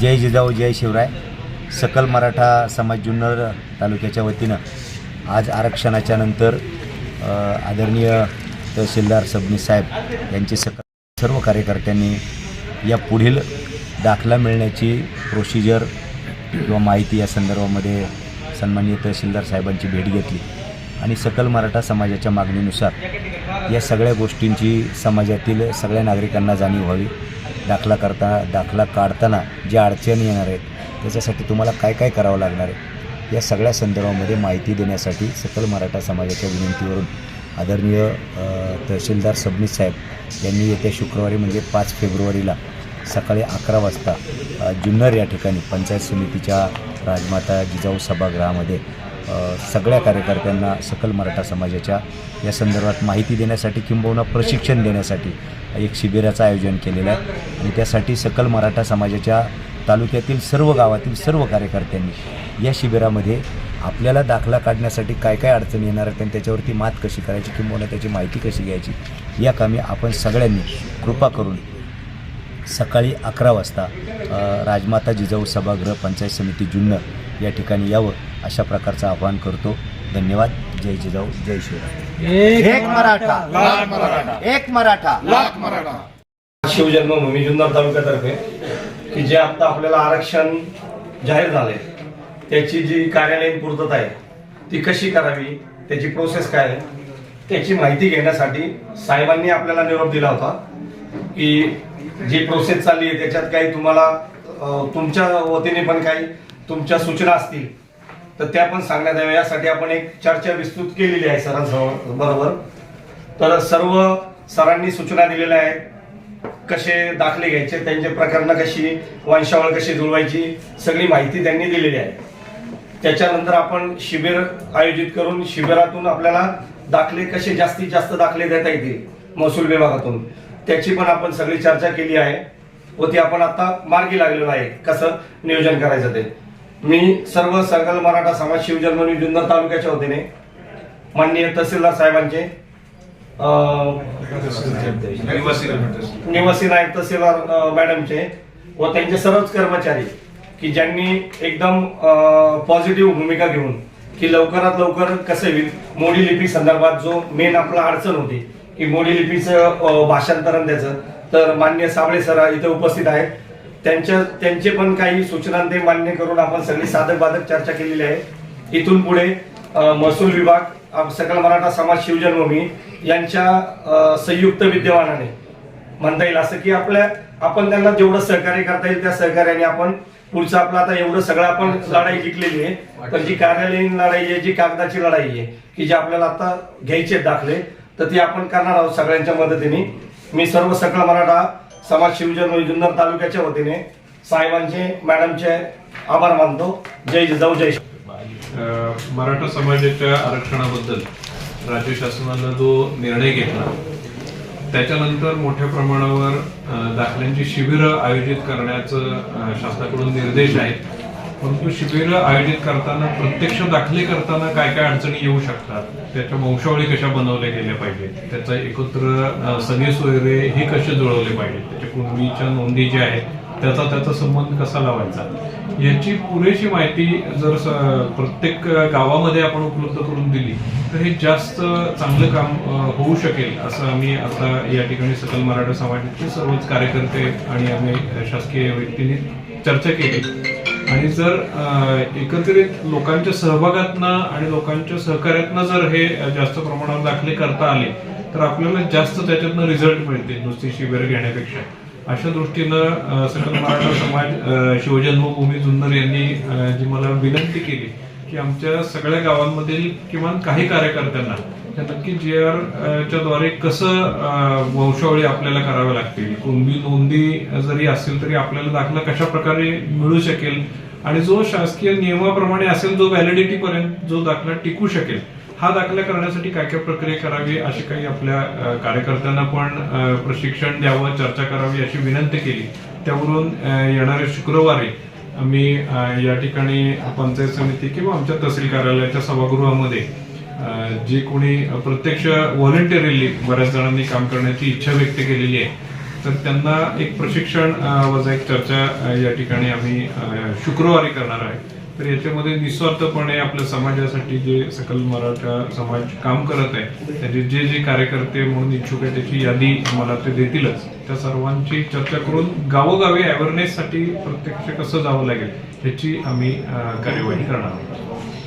जय जिजाऊ जय शिवराय. सकल मराठा समाज जुन्नर तालुक्याच्या वतीनं आज आरक्षणाच्या नंतर आदरणीय तहसीलदार सबनीस साहेब यांचे सकल सर्व कार्यकर्त्यांनी या पुढील दाखला मिळण्याची प्रोसिजर किंवा माहिती या संदर्भामध्ये सन्माननीय तहसीलदार साहेबांची भेट घेतली. आणि सकल मराठा समाजाच्या मागणीनुसार या सगळ्या गोष्टींची समाजातील सगळ्या नागरिकांना जाणीव व्हावी. दाखला करता दाखला काढताना ज्या अडचणी येणार आहेत त्याच्यासाठी तुम्हाला काय काय करावं लागणार आहे? या सगळ्या संदर्भामध्ये माहिती देण्यासाठी सकल मराठा समाजाच्या विनंतीवरून आदरणीय तहसीलदार सबनीस साहेब यांनी येत्या शुक्रवारी म्हणजे पाच फेब्रुवारीला सकाळी अकरा वाजता जुन्नर या ठिकाणी पंचायत समितीच्या राजमाता जिजाऊ सभागृहामध्ये सगळ्या कार्यकर्त्यांना सकल मराठा समाजाच्या या संदर्भात माहिती देण्यासाठी किंबहुना प्रशिक्षण देण्यासाठी एक शिबिराचं आयोजन केलेलं आहे. आणि त्यासाठी सकल मराठा समाजाच्या तालुक्यातील सर्व गावातील सर्व कार्यकर्त्यांनी या शिबिरामध्ये आपल्याला दाखला काढण्यासाठी काय काय अडचणी येणार आहेत आणि त्याच्यावरती मात कशी करायची किंबहुना त्याची माहिती कशी घ्यायची या कामी आपण सगळ्यांनी कृपा करून सकाळी अकरा वाजता राजमाता जिजाऊ सभागृह पंचायत समिती जुन्नर या ठिकाणी यावं. अशा प्रकारचं आवाहन करतो. धन्यवाद. जय जिजाऊ. जय शिवराय. एक मराठा. एक मराठा. शिवजन्मभूमी जुन्नर तालुक्यातर्फे की जे आता आपल्याला आरक्षण जाहीर झालंय त्याची जी कार्यालयीन पूर्तता आहे ती कशी करावी त्याची प्रोसेस काय आहे त्याची माहिती घेण्यासाठी साहेबांनी आपल्याला निरोप दिला होता की जी प्रोसेस चालली आहे त्याच्यात काही तुम्हाला तुमच्या वतीने पण काही तुमच्या सूचना असतील तर त्या पण सांगण्यात याव्या यासाठी आपण एक चर्चा विस्तृत केलेली आहे सरांसमोर. बरोबर? तर सर्व सरांनी सूचना दिलेल्या आहेत. कसे दाखले घ्यायचे त्यांचे प्रकरणं कशी वंशावळ कशी जुळवायची सगळी माहिती त्यांनी दिलेली आहे. त्याच्यानंतर आपण शिबिर आयोजित करून शिबिरातून आपल्याला दाखले कसे जास्तीत जास्त दाखले देता येतील महसूल विभागातून त्याची पण आपण सगळी चर्चा केली आहे व ती आपण आता मार्गी लागलेलो आहे. कसं नियोजन करायचं ते. मी सर्व सकल मराठा समाज शिवजन्मनी जुन्नर तालुक्याच्या वतीने माननीय तहसीलदार साहेबांचे निवासी नायक तहसीलदार मॅडमचे व त्यांचे सर्वच कर्मचारी की ज्यांनी एकदम पॉझिटिव्ह भूमिका घेऊन की लवकरात लवकर कसं होईल मोडी लिपी संदर्भात जो मेन आपला अडचण होती की मोडी लिपीचं भाषांतरण त्याचं तर मान्य साबळे सर इथे उपस्थित आहेत. त्यांच्या त्यांचे पण काही सूचना ते मान्य करून आपण सगळी साधक बाधक चर्चा केलेली आहे. इथून पुढे महसूल विभाग सकल मराठा समाज शिवजन्मभूमी यांच्या संयुक्त विद्यमानाने म्हणता येईल असं की आपल्या आपण त्यांना जेवढं सहकार्य करता येईल त्या सहकार्याने आपण पुढचं आपलं आता एवढं सगळं आपण लढाई जिंकलेली आहे. पण जी कार्यालयीन लढाई आहे जी कागदाची लढाई आहे की जी आपल्याला आता घ्यायचे आहेत दाखले तर ती आपण करणार आहोत सगळ्यांच्या मदतीने. मी सर्व सकल मराठा समाज शिवजन जुन्नर तालुक्याच्या वतीने साहेबांचे मॅडमचे आभार मानतो. जय जिजाऊ जय मराठा समाजाच्या आरक्षणाबद्दल राज्य शासनानं जो निर्णय घेतला त्याच्यानंतर मोठ्या प्रमाणावर दाखल्यांची शिबिरं आयोजित करण्याचं शासनाकडून निर्देश आहेत. परंतु शिबिरं आयोजित करताना प्रत्यक्ष दाखले करताना काय काय अडचणी येऊ शकतात? त्याच्या वंशावळी कशा बनवल्या गेल्या पाहिजेत? त्याचा एकत्र सगळे सोयरे हे कसे जुळवले पाहिजेत? त्याच्या कुणबीच्या नोंदी ज्या आहेत त्याचा त्याचा संबंध कसा लावायचा? याची पुरेशी माहिती जर प्रत्येक गावामध्ये आपण उपलब्ध करून दिली तर हे जास्त चांगलं काम होऊ शकेल असं आम्ही आता या ठिकाणी सकल मराठा समाजाचे सर्वच कार्यकर्ते आणि आम्ही शासकीय व्यक्तींनी चर्चा केली. आणि जर एकत्रित लोकांच्या सहभागातनं आणि लोकांच्या सहकार्यातनं जर हे जास्त प्रमाणावर दाखले करता आले तर आपल्याला जास्त त्याच्यातनं रिझल्ट मिळते नुसती शिबिर घेण्यापेक्षा. अशा दृष्टीनं सकल मराठा समाज शिवजन्मभूमी जुन्नर यांनी जी मला विनंती केली की आमच्या सगळ्या गावांमधील किमान काही कार्यकर्त्यांना नक्की जे आर च्या द्वारे कसं वंशावळी आपल्याला कराव्या लागतील कुणबी नोंदी जरी असतील तरी आपल्याला दाखला कशा प्रकारे मिळू शकेल आणि जो शासकीय नियमाप्रमाणे असेल जो व्हॅलिडिटी पर्यंत जो दाखला टिकू शकेल हा दाखला करण्यासाठी काय काय प्रक्रिया करावी अशी काही आपल्या कार्यकर्त्यांना पण प्रशिक्षण द्यावं चर्चा करावी अशी विनंती केली. त्यावरून येणाऱ्या शुक्रवारी आम्ही या ठिकाणी पंचायत समिती किंवा आमच्या तहसील कार्यालयाच्या सभागृहामध्ये जे कोणी प्रत्यक्ष व्हॉलेंटिअरली बऱ्याच जणांनी काम करण्याची इच्छा व्यक्त केलेली आहे तर त्यांना एक प्रशिक्षण वजा एक चर्चा या ठिकाणी आम्ही शुक्रवारी करणार आहे. तर याच्यामध्ये निस्वार्थपणे आपल्या समाजासाठी जे सकल मराठा समाज काम करत आहे त्याचे जे जे कार्यकर्ते म्हणून इच्छुक आहे त्याची यादी आम्हाला ते देतीलच. त्या सर्वांची चर्चा करून गावोगावी अवेअरनेससाठी प्रत्यक्ष कसं जावं लागेल ह्याची आम्ही कार्यवाही करणार आहोत.